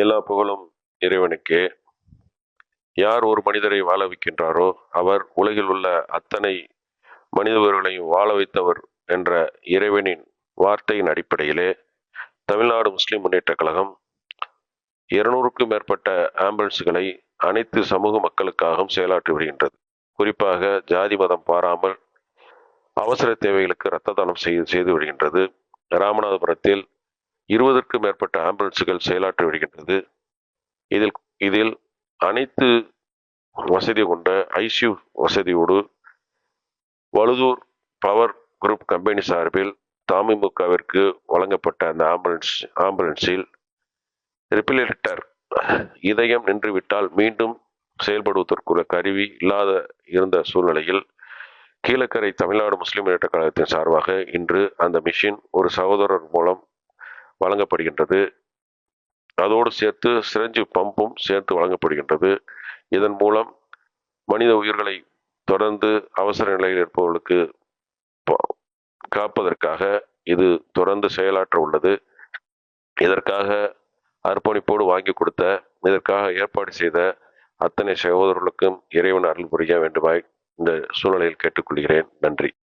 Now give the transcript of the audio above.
எல்லா புகழும் இறைவனுக்கே. யார் ஒரு மனிதரை வாழ வைக்கின்றாரோ அவர் உலகில் உள்ள அத்தனை மனித வாழ வைத்தவர் என்ற இறைவனின் வார்த்தையின் அடிப்படையிலே தமிழ்நாடு முஸ்லிம் முன்னேற்ற கழகம் இருநூறுக்கும் மேற்பட்ட ஆம்புலன்ஸ்களை அனைத்து சமூக மக்களுக்காகவும் செயலாற்றி வருகின்றது. குறிப்பாக ஜாதி மதம் பாராமல் அவசர தேவைகளுக்கு இரத்த தானம் செய்து செய்து வருகின்றது. ராமநாதபுரத்தில் இருபதற்கும் மேற்பட்ட ஆம்புலன்ஸுகள் செயலாற்றி வருகின்றது. இதில் இதில் அனைத்து வசதி கொண்ட ஐசியூ வசதியோடு வழுதூர் பவர் குரூப் கம்பெனி சார்பில் தமுமுகவிற்கு வழங்கப்பட்ட அந்த ஆம்புலன்ஸ் ஆம்புலன்ஸில் ரிப்பிலேட்டர் இதயம் நின்றுவிட்டால் மீண்டும் செயல்படுவதற்குள்ள கருவி இல்லாத இருந்த சூழ்நிலையில் கீழக்கரை தமிழ்நாடு முஸ்லீம் முன்னேற்ற கழகத்தின் சார்பாக இன்று அந்த மிஷின் ஒரு சகோதரர் மூலம் வழங்கப்படுகின்றது. அதோடு சேர்த்து சிரஞ்சு பம்பும் சேர்த்து வழங்கப்படுகின்றது. இதன் மூலம் மனித உயிர்களை தொடர்ந்து அவசர நிலையில் இருப்பவர்களுக்கு காப்பதற்காக இது தொடர்ந்து செயலாற்ற உள்ளது. இதற்காக அர்ப்பணிப்போடு வாங்கி கொடுத்த இதற்காக ஏற்பாடு செய்த அத்தனை சகோதரர்களுக்கும் இறைவன் அருள் புரிய வேண்டுமாய் இந்த சூழ்நிலையில் கேட்டுக்கொள்கிறேன். நன்றி.